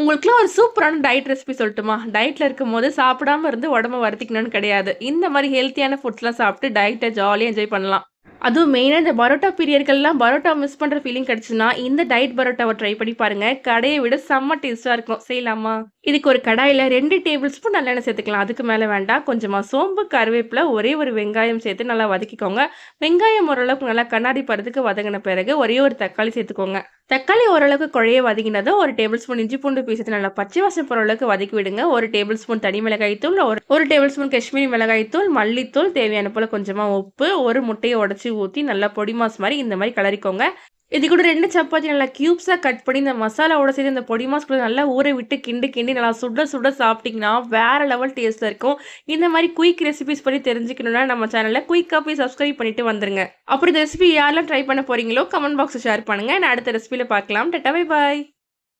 உங்களுக்குலாம் ஒரு சூப்பரான டயட் ரெசிபி சொல்லட்டுமா? டயட்டில் இருக்கும்போது சாப்பிடாம இருந்து உடம்ப வருத்திக்கணும்னு கிடையாது. இந்த மாதிரி ஹெல்த்தியான ஃபுட்ஸ்லாம் சாப்பிட்டு டயட்டை ஜாலியாக என்ஜாய் பண்ணலாம். அதுவும் மெயினாக இந்த பரோட்டா பீரியர்கள்லாம் பரோட்டா மிஸ் பண்ணுற ஃபீலிங் கிடச்சுன்னா இந்த டயட் பரோட்டாவை ட்ரை பண்ணி பாருங்கள் கடையை விட செம்ம டேஸ்ட்டாக இருக்கும். செய்யலாமா? இதுக்கு ஒரு கடாயில் ரெண்டு டேபிள் ஸ்பூன் நல்லெண்ணெய் சேர்த்துக்கலாம். அதுக்கு மேலே வேண்டாம். கொஞ்சமாக சோம்பு கருவேப்பிலை ஒரே ஒரு வெங்காயம் சேர்த்து நல்லா வதக்கிக்கோங்க. வெங்காயம் ஓரளவுக்கு நல்லா கண்ணாடி படத்துக்கு வதங்கின பிறகு ஒரே ஒரு தக்காளி சேர்த்துக்கோங்க. தக்காளி ஓரளவுக்கு குழைய வதங்கினதும் ஒரு டேபிள் ஸ்பூன் இஞ்சி பூண்டு பீஸ் நல்லா பச்சை வாசம் போகிற அளவுக்கு வதக்கி விடுங்க. ஒரு டேபிள் ஸ்பூன் தனி மிளகாய் தூள் ஒரு ஒரு டேபிள் ஸ்பூன் காஷ்மீரி மிளகாய் தூள் மல்லித்தூள் தேவையான போல் கொஞ்சமாக உப்பு ஒரு முட்டையை உடச்சி ஊற்றி நல்லா பொடி மாஸ் மாதிரி இந்த மாதிரி கலரிக்கோங்க இது கூட ரெண்டு சப்பாத்தி நல்லா க்யூப்ஸாக கட் பண்ணி இந்த மசாலாவோட சேர்த்து இந்த பொடி மாஸ்குள்ள நல்லா ஊற விட்டு கிண்டு கிண்டி நல்லா சுட சுட சாப்பிட்டிங்கன்னா வேற லெவல் டேஸ்ட்டில் இருக்கும். இந்த மாதிரி குயிக் ரெசிபிஸ் பற்றி தெரிஞ்சுக்கணும்னா நம்ம சேனலில் குயிக்காக போய் சப்ஸ்கிரைப் பண்ணிட்டு வந்துருங்க. அப்படி இந்த ரெசிபி யாரெல்லாம் ட்ரை பண்ண போகிறீங்களோ கமெண்ட் பாக்ஸை ஷேர் பண்ணுங்கள் நான் அடுத்த ரெசிபியில் பார்க்கலாம். Ta-ta bye bye